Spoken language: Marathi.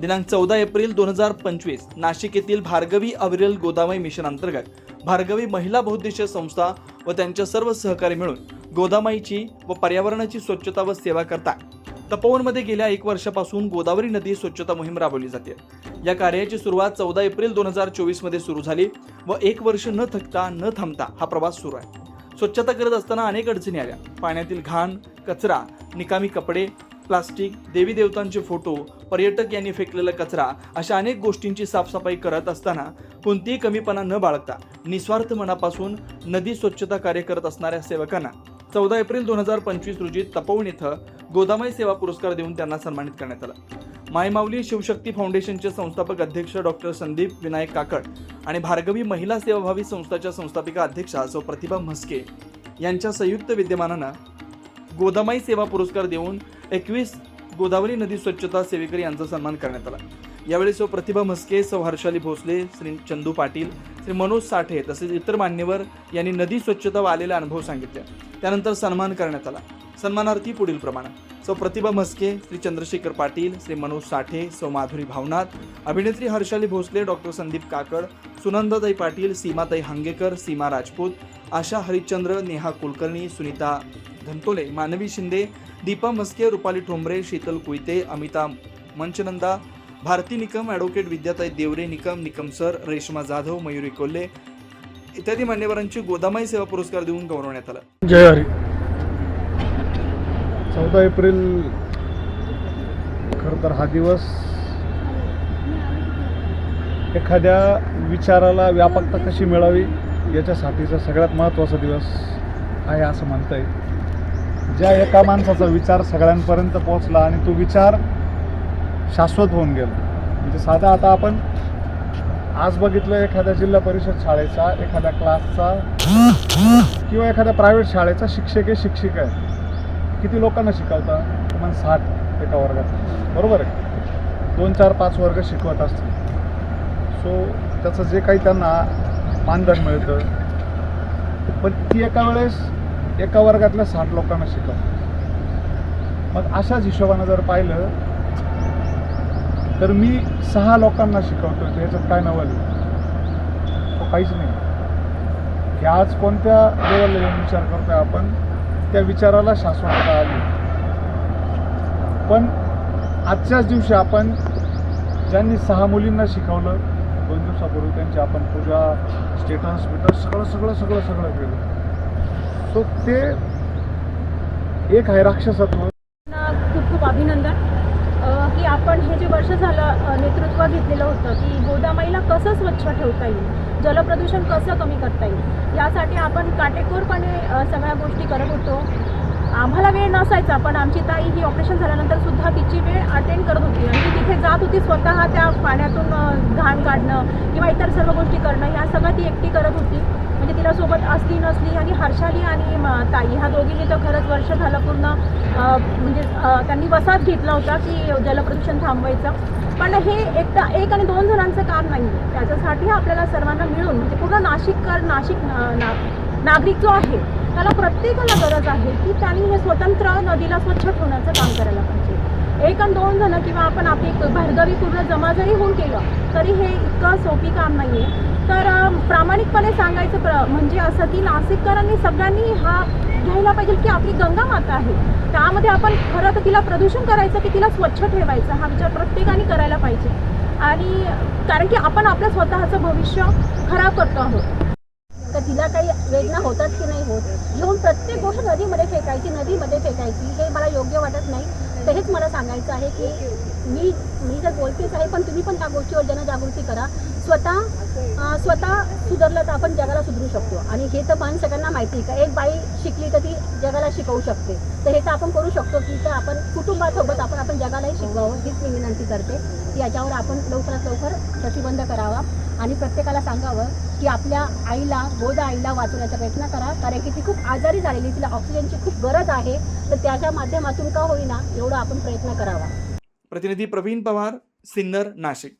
दिनांक चौदा एप्रिल दोन हजार पंचवीस नाशिक येथील भार्गवी अविरल गोदामाई मिशन अंतर्गत. भार्गवी महिला बहुद्देशीय संस्था व त्यांच्या सर्व सहकारी मिळून गोदामाईची व पर्यावरणाची स्वच्छता व सेवा करता तपोवनमध्ये गेल्या एक वर्षापासून गोदावरी नदी स्वच्छता मोहीम राबवली जाते. या कार्याची सुरुवात चौदा एप्रिल दोन हजार चोवीसमध्ये सुरू झाली व एक वर्ष न थकता न थांबता हा प्रवास सुरू आहे. स्वच्छता करत असताना अनेक अडचणी आल्या. पाण्यातील घाण कचरा निकामी कपडे प्लास्टिक देवी देवतांचे फोटो पर्यटक यांनी फेकलेला कचरा अशा अनेक गोष्टींची साफसफाई करत असताना कोणतीही कमीपणा न बाळगता निस्वार्थ मनापासून नदी स्वच्छता कार्य करत असणाऱ्या सेवकांना चौदा एप्रिल दोन हजार पंचवीस रोजी तपोवन इथं गोदामाई सेवा पुरस्कार देऊन त्यांना सन्मानित करण्यात आला. मायमाऊली शिवशक्ती फाउंडेशनचे संस्थापक अध्यक्ष डॉक्टर संदीप विनायक काकड आणि भार्गवी महिला सेवाभावी संस्थाच्या संस्थापिका अध्यक्षा सौ प्रतिभा म्हस्के यांच्या संयुक्त विद्यमानानं गोदामाई सेवा पुरस्कार देऊन एकवीस गोदावरी नदी स्वच्छता सेविकरी यांचा सन्मान करण्यात आला. यावेळी सौ प्रतिभा म्हस्के सौ हर्षाली भोसले श्री चंदू पाटील श्री मनोज साठे तसेच इतर मान्यवर यांनी नदी स्वच्छता व अनुभव सांगितले. त्यानंतर सन्मान करण्यात आला. सन्मानार्थी पुढील प्रमाणे. सौ प्रतिभा म्हस्के श्री चंद्रशेखर पाटील श्री मनोज साठे सौ माधुरी भावनाथ अभिनेत्री हर्षाली भोसले डॉक्टर संदीप काकड सुनंदाताई पाटील सीमाताई हांगेकर सीमा राजपूत आशा हरिश्चंद्र नेहा कुलकर्णी सुनीता धनतोले मानवी शिंदे दीपा मस्के रुपाली ठोंबरे शीतल कुईते अमिता मंचनंदा भारती निकम ॲडव्होकेट विद्याताई देवरे निकम निकम सर रेश्मा जाधव मयुरी कोल्हे इत्यादी मान्यवरांची गोदामाई सेवा पुरस्कार देऊन गौरवण्यात आला. जय हरी. चौदा एप्रिल खरं तर हा दिवस एखाद्या विचाराला व्यापकता कशी मिळावी याच्यासाठीचा सगळ्यात महत्त्वाचा दिवस आहे असं म्हणता येईल. ज्या एका माणसाचा विचार सगळ्यांपर्यंत पोहोचला आणि तो विचार शाश्वत होऊन गेला. म्हणजे साधा आता आपण आज बघितलं एखाद्या जिल्हा परिषद शाळेचा एखाद्या क्लासचा किंवा एखाद्या प्रायव्हेट शाळेचा शिक्षक आहे शिक्षिका आहे किती लोकांना शिकवता? किमान साठ एका वर्गात. बरोबर आहे? दोन चार पाच वर्ग शिकवत असतील. सो त्याचं जे काही त्यांना मानधन मिळतं पण ती एका वेळेस एका वर्गातल्या साठ लोकांना शिकवलं. मग अशाच हिशोबानं जर पाहिलं तर मी सहा लोकांना शिकवतो तर ह्याच्यात काय नवल तो काहीच नाही. की आज कोणत्या लेवलला येऊन विचार करतोय आपण त्या विचाराला शाश्वतता आली. पण आजच्याच दिवशी आपण ज्यांनी सहा मुलींना शिकवलं दोन दिवसापूर्वी त्यांची आपण पूजा स्टेटस बिटस सगळं सगळं सगळं सगळं केलं. सो ते एक आहे राक्षसत्व खूप खूप अभिनंदन. की आपण हे जे वर्ष झालं नेतृत्व घेतलेलं होतं की गोदामाईला कसं स्वच्छ ठेवता येईल? जलप्रदूषण कसं कमी करता येईल? यासाठी आपण काटेकोरपणे सगळ्या गोष्टी करत होतो. आम्हाला वेळ नसायचा पण आमची ताई ही ऑपरेशन झाल्यानंतर सुद्धा तिची वेळ अटेंड करत होती. आणि ती तिथे जात होती स्वतः त्या पाण्यातून घाण काढणं किंवा इतर सर्व गोष्टी करणं ह्या सगळं ती एकटी करत होती सोबत असली नसली आणि हर्षाली आणि ताई ह्या दोघींनी तर खरंच वर्ष झालं पूर्ण म्हणजे त्यांनी वसात घेतला होता की जलप्रदूषण थांबवायचं. पण हे एकटा एक आणि दोन जणांचं काम नाही आहे त्याच्यासाठी आपल्याला सर्वांना मिळून म्हणजे पूर्ण नाशिककर नाशिक ना- ना- नागरिक जो आहे त्याला प्रत्येकाला गरज आहे की त्यांनी हे स्वतंत्र नदीला स्वच्छ ठेवण्याचं काम करायला पाहिजे. एक आणि दोन जण किंवा आपण आपली एक भार्गवी पूर्ण जमा जरी होऊन केलं तरी हे इतकं सोपी काम नाही आहे तर प्रामाणिकपणे सांगायचं प्र म्हणजे असं की नाशिककरांनी सगळ्यांनी हा घ्यायला पाहिजे की आपली गंगा माता आहे. त्यामध्ये आपण खरं तर तिला प्रदूषण करायचं की तिला स्वच्छ ठेवायचं हा विचार प्रत्येकाने करायला पाहिजे. आणि कारण की आपण आपलं स्वतःचं भविष्य खराब करतो आहोत. तिला काही वेदना होतात की नाही होत घेऊन प्रत्येक गोष्ट नदीमध्ये फेकायची नदीमध्ये फेकायची. हे मला योग्य वाटत नाही. तर हेच मला सांगायचं आहे की मी मी जर बोलतेच आहे पण तुम्ही पण त्या गोष्टीवर जनजागृती करा. स्वतः स्वतः सुधारलं तर आपण जगाला सुधरू शकतो. आणि हे तर पण सगळ्यांना माहिती आहे का? एक बाई शिकली तर ती जगाला शिकवू शकते. तर हे तर आपण करू शकतो की तर आपण कुटुंबासोबत आपण आपण जगालाही शिकवावं. हीच मी विनंती करते की याच्यावर आपण लवकरात लवकर प्रतिबंध करावा. आणि प्रत्येकाला सांगावं की आपल्या आईला गोदा आईला वाचवण्याचा प्रयत्न करा. कारण की ती खूप आजारी झालेली तिला ऑक्सिजनची खूप गरज आहे. तर त्याच्या माध्यमातून का होईना एवढा आपण प्रयत्न करावा. प्रतिनिधी प्रवीण पवार सिन्नर नाशिक.